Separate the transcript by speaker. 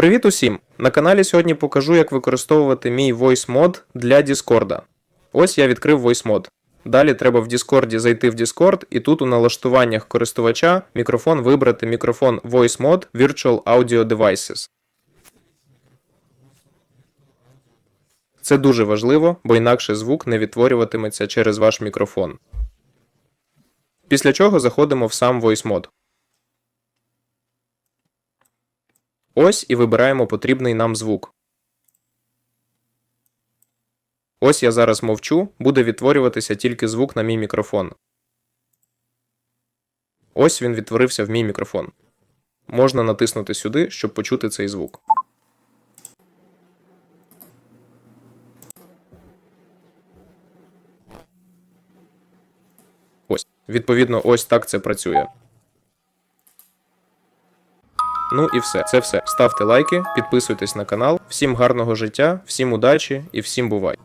Speaker 1: Привіт усім! На каналі сьогодні покажу, як використовувати мій Voice Mod для Discord. Ось я відкрив Voice Mod. Далі треба в Discord зайти в Discord, і тут у налаштуваннях користувача мікрофон вибрати мікрофон Voice Mod Virtual Audio Devices. Це дуже важливо, бо інакше звук не відтворюватиметься через ваш мікрофон. Після чого заходимо в сам Voice Ось і вибираємо потрібний нам звук. Ось я зараз мовчу, буде відтворюватися тільки звук на мій мікрофон. Ось він відтворився в мій мікрофон. Можна натиснути сюди, щоб почути цей звук. Ось. Відповідно, ось так це працює. Ну і все. Це все. Ставте лайки, підписуйтесь на канал. Всім гарного життя, всім удачі і всім бувай!